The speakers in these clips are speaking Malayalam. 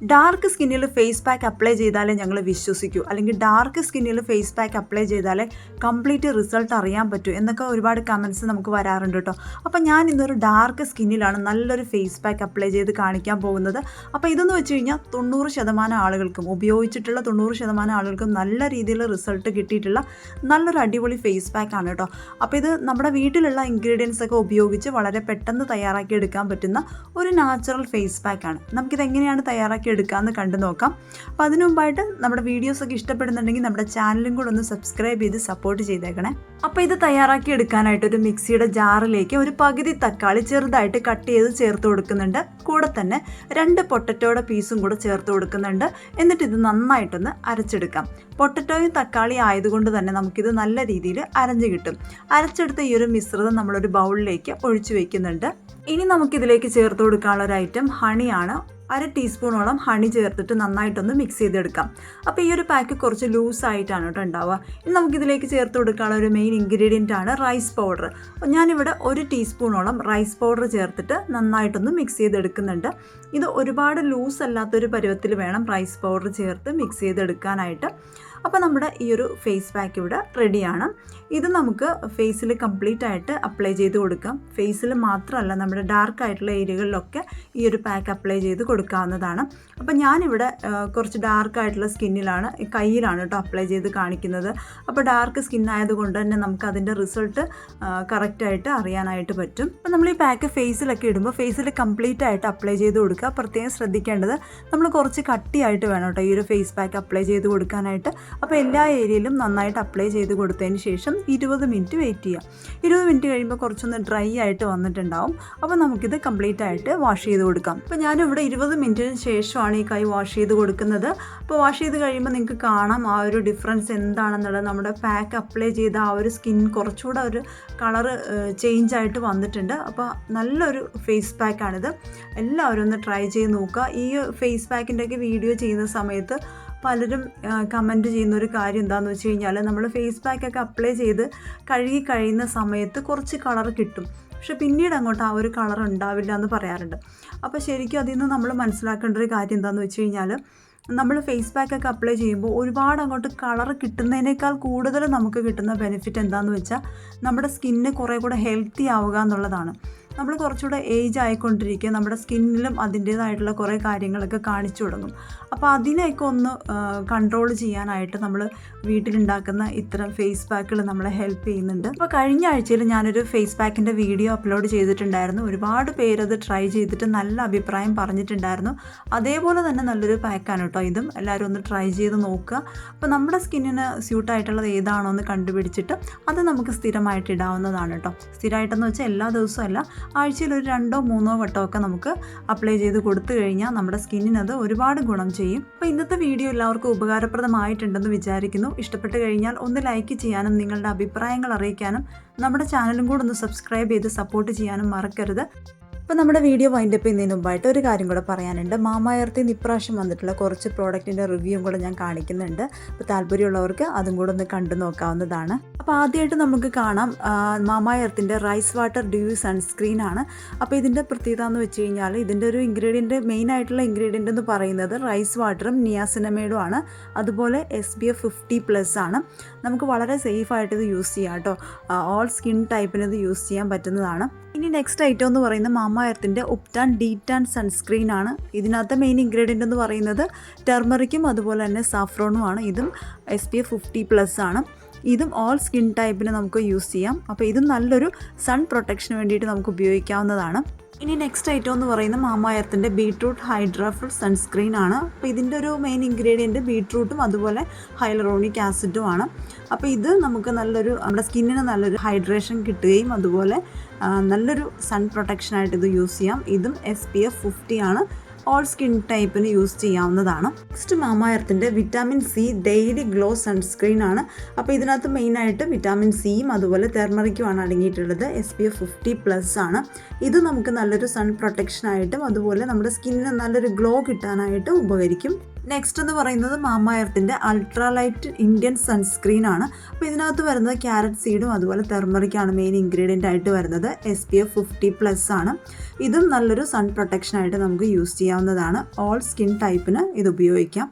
ഡാർക്ക് സ്കിന്നിൽ ഫേസ് പാക്ക് അപ്ലൈ ചെയ്താലേ ഞങ്ങൾ വിശ്വസിക്കൂ. അല്ലെങ്കിൽ ഡാർക്ക് സ്കിന്നിൽ ഫേസ് പാക്ക് അപ്ലൈ ചെയ്താലേ കംപ്ലീറ്റ് റിസൾട്ട് അറിയാൻ പറ്റൂ എന്നൊക്കെ ഒരുപാട് കമൻസ് നമുക്ക് വരാറുണ്ട് കേട്ടോ. അപ്പോൾ ഞാൻ ഇന്നൊരു ഡാർക്ക് സ്കിന്നിലാണ് നല്ലൊരു ഫേസ് പാക്ക് അപ്ലൈ ചെയ്ത് കാണിക്കാൻ പോകുന്നത്. അപ്പോൾ ഇതെന്ന് വെച്ച് കഴിഞ്ഞാൽ തൊണ്ണൂറ് ശതമാനം ആളുകൾക്കും ഉപയോഗിച്ചിട്ടുള്ള തൊണ്ണൂറ് ശതമാനം ആളുകൾക്കും നല്ല രീതിയിൽ റിസൾട്ട് കിട്ടിയിട്ടുള്ള നല്ലൊരു അടിപൊളി ഫേസ് പാക്ക് ആണ് കേട്ടോ. അപ്പോൾ ഇത് നമ്മുടെ വീട്ടിലുള്ള ഇൻഗ്രീഡിയൻസ് ഒക്കെ ഉപയോഗിച്ച് വളരെ പെട്ടെന്ന് തയ്യാറാക്കി എടുക്കാൻ പറ്റുന്ന ഒരു നാച്ചുറൽ ഫേസ് പാക്ക് ആണ്. നമുക്കിത് എങ്ങനെയാണ് തയ്യാറാക്കി എടുക്കാമെന്ന് കണ്ടു നോക്കാം. അപ്പോൾ അതിനു മുമ്പായിട്ട് നമ്മുടെ വീഡിയോസ് ഒക്കെ ഇഷ്ടപ്പെടുന്നുണ്ടെങ്കിൽ നമ്മുടെ ചാനലും കൂടെ ഒന്ന് സബ്സ്ക്രൈബ് ചെയ്ത് സപ്പോർട്ട് ചെയ്തേക്കണേ. അപ്പോൾ ഇത് തയ്യാറാക്കി എടുക്കാനായിട്ട് ഒരു മിക്സിയുടെ ജാറിലേക്ക് ഒരു പകുതി തക്കാളി ചെറുതായിട്ട് കട്ട് ചെയ്ത് ചേർത്ത് കൊടുക്കുന്നുണ്ട്. കൂടെ തന്നെ രണ്ട് പൊട്ടറ്റോയുടെ പീസും കൂടെ ചേർത്ത് കൊടുക്കുന്നുണ്ട്. എന്നിട്ട് ഇത് നന്നായിട്ടൊന്ന് അരച്ചെടുക്കാം. പൊട്ടറ്റോയും തക്കാളി ആയതുകൊണ്ട് തന്നെ നമുക്കിത് നല്ല രീതിയിൽ അരഞ്ഞു കിട്ടും. അരച്ചെടുത്ത ഈ ഒരു മിശ്രിതം നമ്മളൊരു ബൗളിലേക്ക് ഒഴിച്ചു വെക്കുന്നുണ്ട്. ഇനി നമുക്കിതിലേക്ക് ചേർത്ത് കൊടുക്കാനുള്ള ഒരു ഐറ്റം ഹണിയാണ്. അര ടീസ്പൂണോളം ഹണി ചേർത്തിട്ട് നന്നായിട്ടൊന്ന് മിക്സ് ചെയ്തെടുക്കാം. അപ്പോൾ ഈ ഒരു പാക്ക് കുറച്ച് ലൂസായിട്ടാണ് കേട്ടോ ഉണ്ടാവുക. ഇനി നമുക്കിതിലേക്ക് ചേർത്ത് കൊടുക്കാനുള്ള ഒരു മെയിൻ ഇൻഗ്രീഡിയന്റ് ആണ് റൈസ് പൗഡർ ഞാനിവിടെ ഒരു ടീസ്പൂണോളം റൈസ് പൗഡർ ചേർത്തിട്ട് നന്നായിട്ടൊന്ന് മിക്സ് ചെയ്തെടുക്കുന്നുണ്ട്. ഇത് ഒരുപാട് ലൂസ് അല്ലാത്തൊരു പരുവത്തിൽ വേണം റൈസ് പൗഡർ ചേർത്ത് മിക്സ് ചെയ്തെടുക്കാനായിട്ട്. അപ്പോൾ നമ്മുടെ ഈ ഒരു ഫേസ് പാക്ക് ഇവിടെ റെഡിയാണ് ഇത് നമുക്ക് ഫേസിൽ കംപ്ലീറ്റ് ആയിട്ട് അപ്ലൈ ചെയ്ത് കൊടുക്കാം. ഫേസിൽ മാത്രമല്ല നമ്മുടെ ഡാർക്ക് ആയിട്ടുള്ള ഏരിയകളിലൊക്കെ ഈ ഒരു പാക്ക് അപ്ലൈ ചെയ്ത് കൊടുക്കാവുന്നതാണ്. അപ്പോൾ ഞാനിവിടെ കുറച്ച് ഡാർക്ക് ആയിട്ടുള്ള സ്കിന്നിലാണ് കയ്യിലാണ് കേട്ടോ അപ്ലൈ ചെയ്ത് കാണിക്കുന്നത്. അപ്പോൾ ഡാർക്ക് സ്കിന്നായതുകൊണ്ട് തന്നെ നമുക്ക് അതിന്റെ റിസൾട്ട് കറക്റ്റായിട്ട് അറിയാനായിട്ട് പറ്റും. അപ്പോൾ നമ്മൾ ഈ പാക്ക് ഫേസിലൊക്കെ ഇടുമ്പോൾ ഫേസിൽ കംപ്ലീറ്റ് ആയിട്ട് അപ്ലൈ ചെയ്ത് കൊടുക്കുക. പ്രത്യേകം ശ്രദ്ധിക്കേണ്ടത് നമ്മൾ കുറച്ച് കട്ടിയായിട്ട് വേണം കേട്ടോ ഈ ഒരു ഫേസ് പാക്ക് അപ്ലൈ ചെയ്ത് കൊടുക്കാനായിട്ട്. അപ്പോൾ എല്ലാ ഏരിയയിലും നന്നായിട്ട് അപ്ലൈ ചെയ്ത് കൊടുത്തതിന് ശേഷം ഇരുപത് മിനിറ്റ് വെയിറ്റ് ചെയ്യാം. ഇരുപത് മിനിറ്റ് കഴിയുമ്പോൾ കുറച്ചൊന്ന് ഡ്രൈ ആയിട്ട് വന്നിട്ടുണ്ടാവും. അപ്പോൾ നമുക്കിത് കംപ്ലീറ്റ് ആയിട്ട് വാഷ് ചെയ്ത് കൊടുക്കാം. അപ്പോൾ ഞാനിവിടെ ഇരുപത് മിനിറ്റിന് ശേഷമാണ് ഈ കൈ വാഷ് ചെയ്ത് കൊടുക്കുന്നത്. അപ്പോൾ വാഷ് ചെയ്ത് കഴിയുമ്പോൾ നിങ്ങൾക്ക് കാണാം ആ ഒരു ഡിഫറൻസ് എന്താണെന്നുള്ളത്. നമ്മുടെ പാക്ക് അപ്ലൈ ചെയ്ത ആ ഒരു സ്കിൻ കുറച്ചുകൂടെ ഒരു കളർ ചേഞ്ച് ആയിട്ട് വന്നിട്ടുണ്ട്. അപ്പോൾ നല്ലൊരു ഫേസ് പാക്കാണിത് എല്ലാവരും ഒന്ന് ട്രൈ ചെയ്ത് നോക്കുക. ഈ ഫേസ് പാക്കിന്റെയൊക്കെ വീഡിയോ ചെയ്യുന്ന സമയത്ത് പലരും കമന്റ് ചെയ്യുന്ന ഒരു കാര്യം എന്താണെന്ന് വെച്ച് കഴിഞ്ഞാൽ നമ്മൾ ഫേസ് പാക്കൊക്കെ അപ്ലൈ ചെയ്ത് കഴുകി കഴിയുന്ന സമയത്ത് കുറച്ച് കളർ കിട്ടും. പക്ഷെ പിന്നീട് അങ്ങോട്ട് ആ ഒരു കളർ ഉണ്ടാവില്ല എന്ന് പറയാറുണ്ട്. അപ്പോൾ ശരിക്കും അതിൽ നിന്ന് നമ്മൾ മനസ്സിലാക്കേണ്ട ഒരു കാര്യം എന്താണെന്ന് വെച്ച് കഴിഞ്ഞാൽ നമ്മൾ ഫേസ് പാക്കൊക്കെ അപ്ലൈ ചെയ്യുമ്പോൾ ഒരുപാട് അങ്ങോട്ട് കളർ കിട്ടുന്നതിനേക്കാൾ കൂടുതൽ നമുക്ക് കിട്ടുന്ന ബെനിഫിറ്റ് എന്താണെന്ന് വെച്ചാൽ നമ്മുടെ സ്കിന്ന് കുറേ കൂടെ ഹെൽത്തി ആവുക എന്നുള്ളതാണ്. നമ്മൾ കുറച്ചുകൂടെ ഏജ് ആയിക്കൊണ്ടിരിക്കുക നമ്മുടെ സ്കിന്നിലും അതിന്റേതായിട്ടുള്ള കുറേ കാര്യങ്ങളൊക്കെ കാണിച്ചു തുടങ്ങും. അപ്പോൾ അതിനെയൊക്കെ ഒന്ന് കൺട്രോൾ ചെയ്യാനായിട്ട് നമ്മൾ വീട്ടിലുണ്ടാക്കുന്ന ഇത്തരം ഫേസ് പാക്കുകൾ നമ്മളെ ഹെൽപ്പ് ചെയ്യുന്നുണ്ട്. അപ്പോൾ കഴിഞ്ഞ ആഴ്ചയിൽ ഞാനൊരു ഫേസ് പാക്കിന്റെ വീഡിയോ അപ്ലോഡ് ചെയ്തിട്ടുണ്ടായിരുന്നു. ഒരുപാട് പേരത് ട്രൈ ചെയ്തിട്ട് നല്ല അഭിപ്രായം പറഞ്ഞിട്ടുണ്ടായിരുന്നു. അതേപോലെ തന്നെ നല്ലൊരു പാക്കാണ് കേട്ടോ ഇതും. എല്ലാവരും ഒന്ന് ട്രൈ ചെയ്ത് നോക്കുക. അപ്പോൾ നമ്മുടെ സ്കിന്നിന് സ്യൂട്ടായിട്ടുള്ളത് ഏതാണോ എന്ന് കണ്ടുപിടിച്ചിട്ട് അത് നമുക്ക് സ്ഥിരമായിട്ട് ഇടാവുന്നതാണ് കേട്ടോ. സ്ഥിരമായിട്ടെന്ന് വെച്ചാൽ എല്ലാ ദിവസവും അല്ല ആഴ്ചയിൽ ഒരു രണ്ടോ മൂന്നോ വട്ടമൊക്കെ നമുക്ക് അപ്ലൈ ചെയ്ത് കൊടുത്തു കഴിഞ്ഞാൽ നമ്മുടെ സ്കിന്നിനത് ഒരുപാട് ഗുണം ചെയ്യും. അപ്പോൾ ഇന്നത്തെ വീഡിയോ എല്ലാവർക്കും ഉപകാരപ്രദമായിട്ടുണ്ടെന്ന് വിചാരിക്കുന്നു. ഇഷ്ടപ്പെട്ട് കഴിഞ്ഞാൽ ഒന്ന് ലൈക്ക് ചെയ്യാനും നിങ്ങളുടെ അഭിപ്രായങ്ങൾ അറിയിക്കാനും നമ്മുടെ ചാനലും കൂടെ ഒന്ന് സബ്സ്ക്രൈബ് ചെയ്ത് സപ്പോർട്ട് ചെയ്യാനും മറക്കരുത്. അപ്പോൾ നമ്മുടെ വീഡിയോ വൈൻഡപ്പ് ചെയ്യുന്നതിന് മുമ്പായിട്ട് ഒരു കാര്യം കൂടെ പറയാനുണ്ട്. മാമായർത്തിൽ നിന്ന് ഇപ്രാവശ്യം വന്നിട്ടുള്ള കുറച്ച് പ്രോഡക്റ്റിന്റെ റിവ്യൂ കൂടെ ഞാൻ കാണിക്കുന്നുണ്ട്. അപ്പോൾ താല്പര്യമുള്ളവർക്ക് അതും കൂടെ ഒന്ന് കണ്ടു നോക്കാവുന്നതാണ്. അപ്പോൾ ആദ്യമായിട്ട് നമുക്ക് കാണാം മാമായർത്തിന്റെ റൈസ് വാട്ടർ ഡ്യൂ സൺസ്ക്രീൻ ആണ്. അപ്പോൾ ഇതിന്റെ പ്രത്യേകത എന്ന് വെച്ച് കഴിഞ്ഞാൽ ഇതിന്റെ ഒരു ഇൻഗ്രീഡിയന്റ് മെയിൻ ആയിട്ടുള്ള ഇൻഗ്രീഡിയന്റ് എന്ന് പറയുന്നത് റൈസ് വാട്ടറും നിയാസിനമേഡും ആണ്. അതുപോലെ S B F fifty plus ആണ്. നമുക്ക് വളരെ സേഫായിട്ട് ഇത് യൂസ് ചെയ്യാം കേട്ടോ. ഓൾ സ്കിൻ ടൈപ്പിന് ഇത് യൂസ് ചെയ്യാൻ പറ്റുന്നതാണ്. ഇനി നെക്സ്റ്റ് ഐറ്റം എന്ന് പറയുന്നത് മാമ എർത്തിന്റെ ഉപ്റ്റാൻ ഡീറ്റാൻ സൺസ്ക്രീൻ ആണ്. ഇതിനകത്തെ മെയിൻ ഇൻഗ്രീഡിയന്റ് എന്ന് പറയുന്നത് ടെർമറിക്കും അതുപോലെ തന്നെ സാഫ്രോണുമാണ്. ഇതും S P F fifty plus ആണ്. ഇതും ഓൾ സ്കിൻ ടൈപ്പിന് നമുക്ക് യൂസ് ചെയ്യാം. അപ്പോൾ ഇതും നല്ലൊരു സൺ പ്രൊട്ടക്ഷന് വേണ്ടിയിട്ട് നമുക്ക് ഉപയോഗിക്കാവുന്നതാണ്. ഇനി നെക്സ്റ്റ് ഐറ്റം എന്ന് പറയുന്നത് മാമായത്തിന്റെ ബീട്രൂട്ട് ഹൈഡ്രാഫ്രൂട്ട് സൺസ്ക്രീൻ ആണ്. അപ്പോൾ ഇതിന്റെ ഒരു മെയിൻ ഇൻഗ്രീഡിയന്റ് ബീട്രൂട്ടും അതുപോലെ ഹൈലറോണിക് ആസിഡുമാണ് അപ്പോൾ ഇത് നമുക്ക് നല്ലൊരു നമ്മുടെ സ്കിന്നിന് നല്ലൊരു ഹൈഡ്രേഷൻ കിട്ടുകയും അതുപോലെ നല്ലൊരു സൺ പ്രൊട്ടക്ഷനായിട്ട് ഇത് യൂസ് ചെയ്യാം. ഇതും എസ് പി എഫ് ഫിഫ്റ്റി ആണ്. ഓൾ സ്കിൻ ടൈപ്പിന് യൂസ് ചെയ്യാവുന്നതാണ്. Next മാമായർത്തിന്റെ vitamin C daily glow sunscreen ആണ്. അപ്പോൾ ഇതിനകത്ത് മെയിനായിട്ട് വിറ്റാമിൻ സിയും അതുപോലെ തെർമറിക്കുമാണ് അടങ്ങിയിട്ടുള്ളത്. S P F fifty plus ആണ്. ഇത് നമുക്ക് നല്ലൊരു സൺ പ്രൊട്ടക്ഷനായിട്ടും അതുപോലെ നമ്മുടെ സ്കിന്നിന് നല്ലൊരു ഗ്ലോ കിട്ടാനായിട്ടും ഉപകരിക്കും. നെക്സ്റ്റ് എന്ന് പറയുന്നത് മാമായർത്തിന്റെ അൾട്രാലൈറ്റ് ഇന്ത്യൻ സൺസ്ക്രീൻ ആണ്. അപ്പോൾ ഇതിനകത്ത് വരുന്നത് ക്യാരറ്റ് സീഡും അതുപോലെ തെർമറിക്കാണ് മെയിൻ ഇൻഗ്രീഡിയന്റ് ആയിട്ട് വരുന്നത്. S P F fifty plus ആണ്. ഇതും നല്ലൊരു സൺ പ്രൊട്ടക്ഷൻ ആയിട്ട് നമുക്ക് യൂസ് ചെയ്യാവുന്നതാണ്. ഓൾ സ്കിൻ ടൈപ്പിന് ഇത് ഉപയോഗിക്കാം.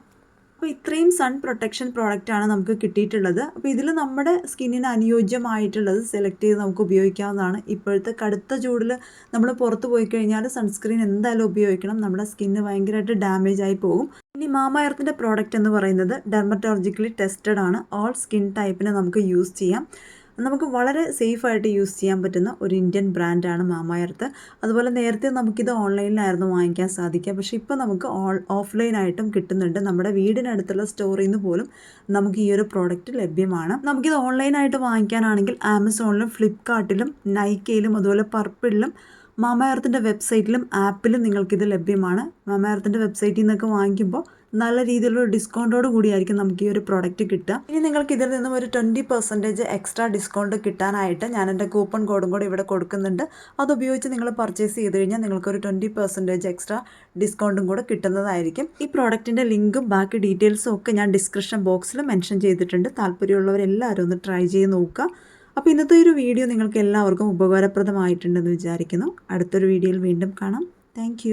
അപ്പോൾ ഇത്രയും സൺ പ്രൊട്ടക്ഷൻ പ്രോഡക്റ്റാണ് നമുക്ക് കിട്ടിയിട്ടുള്ളത്. അപ്പോൾ ഇതിൽ നമ്മുടെ സ്കിന്നിന് അനുയോജ്യമായിട്ടുള്ളത് സെലക്ട് ചെയ്ത് നമുക്ക് ഉപയോഗിക്കാവുന്നതാണ്. ഇപ്പോഴത്തെ കടുത്ത ചൂടിൽ നമ്മൾ പുറത്ത് പോയി കഴിഞ്ഞാൽ സൺസ്ക്രീൻ എന്തായാലും ഉപയോഗിക്കണം. നമ്മുടെ സ്കിന്ന് ഭയങ്കരമായിട്ട് ഡാമേജ് ആയി പോകും. ഇനി മാമയർത്തിന്റെ പ്രോഡക്റ്റ് എന്ന് പറയുന്നത് ഡെർമറ്റോളജിക്കലി ടെസ്റ്റഡ് ആണ്. ഓൾ സ്കിൻ ടൈപ്പിന് നമുക്ക് യൂസ് ചെയ്യാം. നമുക്ക് വളരെ സേഫായിട്ട് യൂസ് ചെയ്യാൻ പറ്റുന്ന ഒരു ഇന്ത്യൻ ബ്രാൻഡാണ് മാമായർത്ത് അതുപോലെ നേരത്തെ നമുക്കിത് ഓൺലൈനിലായിരുന്നു വാങ്ങിക്കാൻ സാധിക്കുക. പക്ഷേ ഇപ്പോൾ നമുക്ക് ഓൾ ഓഫ്ലൈനായിട്ടും കിട്ടുന്നുണ്ട്. നമ്മുടെ വീടിനടുത്തുള്ള സ്റ്റോറിൽ നിന്ന് പോലും നമുക്ക് ഈ ഒരു പ്രോഡക്റ്റ് ലഭ്യമാണ്. നമുക്കിത് ഓൺലൈനായിട്ട് വാങ്ങിക്കാനാണെങ്കിൽ ആമസോണിലും ഫ്ലിപ്കാർട്ടിലും നൈക്കയിലും അതുപോലെ പർപ്പിളിലും മാമയർത്തിന്റെ വെബ്സൈറ്റിലും ആപ്പിലും നിങ്ങൾക്കിത് ലഭ്യമാണ്. മാമയർത്തിന്റെ വെബ്സൈറ്റിൽ നിന്നൊക്കെ വാങ്ങിക്കുമ്പോൾ നല്ല രീതിയിലുള്ള ഡിസ്കൗണ്ടോട് കൂടിയായിരിക്കും നമുക്ക് ഈ ഒരു പ്രോഡക്റ്റ് കിട്ടുക. ഇനി നിങ്ങൾക്ക് ഇതിൽ നിന്നും ഒരു ട്വന്റി പെർസെന്റേജ് എക്സ്ട്രാ ഡിസ്കൗണ്ട് കിട്ടാനായിട്ട് ഞാൻ എന്റെ കൂപ്പൺ കോഡും കൂടി ഇവിടെ കൊടുക്കുന്നുണ്ട്. അത് ഉപയോഗിച്ച് നിങ്ങൾ പർച്ചേസ് ചെയ്ത് കഴിഞ്ഞാൽ നിങ്ങൾക്ക് ഒരു ട്വന്റി പെർസെന്റേജ് എക്സ്ട്രാ ഡിസ്കൗണ്ടും കൂടെ കിട്ടുന്നതായിരിക്കും. ഈ പ്രോഡക്റ്റിന്റെ ലിങ്കും ബാക്കി ഡീറ്റെയിൽസും ഒക്കെ ഞാൻ ഡിസ്ക്രിപ്ഷൻ ബോക്സിൽ മെൻഷൻ ചെയ്തിട്ടുണ്ട്. താല്പര്യമുള്ളവരെല്ലാവരും ഒന്ന് ട്രൈ ചെയ്ത് നോക്കുക. അപ്പോൾ ഇന്നത്തെ ഒരു വീഡിയോ നിങ്ങൾക്ക് എല്ലാവർക്കും ഉപകാരപ്രദമായിട്ടുണ്ടെന്ന് വിചാരിക്കുന്നു. അടുത്തൊരു വീഡിയോയിൽ വീണ്ടും കാണാം. താങ്ക്